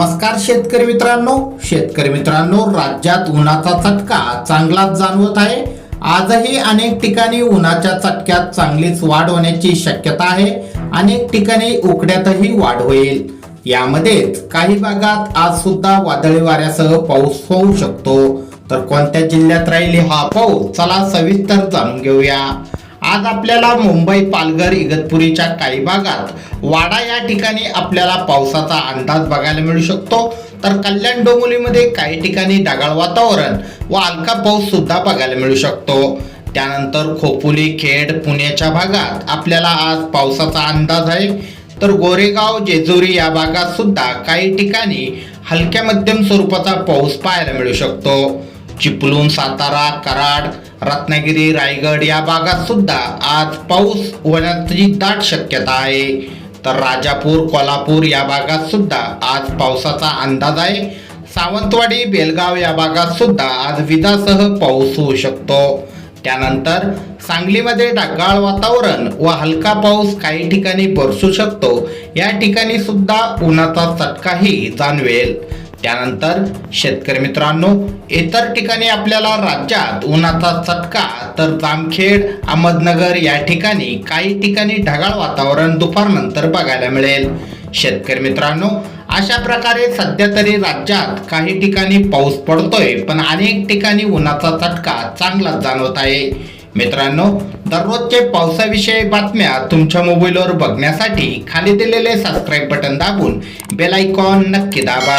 नमस्कार शेतकरी मित्रांनो. शेतकरी मित्रांनो राज्यात उन्हाचा चटका चांगलाच जाणवत आहे. आजही अनेक ठिकाणी उन्हाच्या चटक्यात चांगलीच वाढ होण्याची शक्यता आहे. अनेक ठिकाणी उकड्यातही वाढ होईल. यामध्येच काही भागात आज सुद्धा वादळी वाऱ्यासह पाऊस होऊ शकतो. तर कोणत्या जिल्ह्यात राहील हा पाऊस? चला सविस्तर जाणून घेऊया. आज आपल्याला मुंबई पालघर इगतपुरीच्या काही भागात वाडा या ठिकाणी आपल्याला पावसाचा अंदाज बघायला मिळू शकतो. तर कल्याण डोंबिवलीमध्ये काही ठिकाणी ढगाळ वातावरण व हलका पाऊस सुद्धा बघायला मिळू शकतो. त्यानंतर खोपोली खेड पुण्याच्या भागात आपल्याला आज पावसाचा अंदाज आहे. तर गोरेगाव जेजुरी या भागात सुद्धा काही ठिकाणी हलक्या मध्यम स्वरूपाचा पाऊस पाहायला मिळू शकतो. चिपळूण सातारा कराड रत्नागिरी रायगड या भागात सुद्धा आज पाऊस होण्याची दाट शक्यता आहे. तर राजापूर कोल्हापूर या भागात सुद्धा आज पावसाचा अंदाज आहे. सावंतवाडी बेलगाव या भागात सुद्धा आज विजासह पाऊस होऊ शकतो. त्यानंतर सांगलीमध्ये ढगाळ वातावरण व हलका पाऊस काही ठिकाणी बरसू शकतो. या ठिकाणी सुद्धा उन्हाचा चटकाही जाणवेल. त्यानंतर शेतकरी मित्रांनो इतर ठिकाणी आपल्याला राज्यात उन्हाचा चटका तर जामखेड अहमदनगर या ठिकाणी काही ठिकाणी ढगाळ वातावरण दुपारनंतर बघायला मिळेल. शेतकरी मित्रांनो अशा प्रकारे सध्या तरी राज्यात काही ठिकाणी पाऊस पडतोय पण अनेक ठिकाणी उन्हाचा चटका चांगलाच जाणवत आहे. मित्रांनो दररोजचे पावसाविषयी बातम्या तुमच्या मोबाईलवर बघण्यासाठी खाली दिलेले सबस्क्राईब बटन दाबून बेल आयकॉन नक्की दाबा.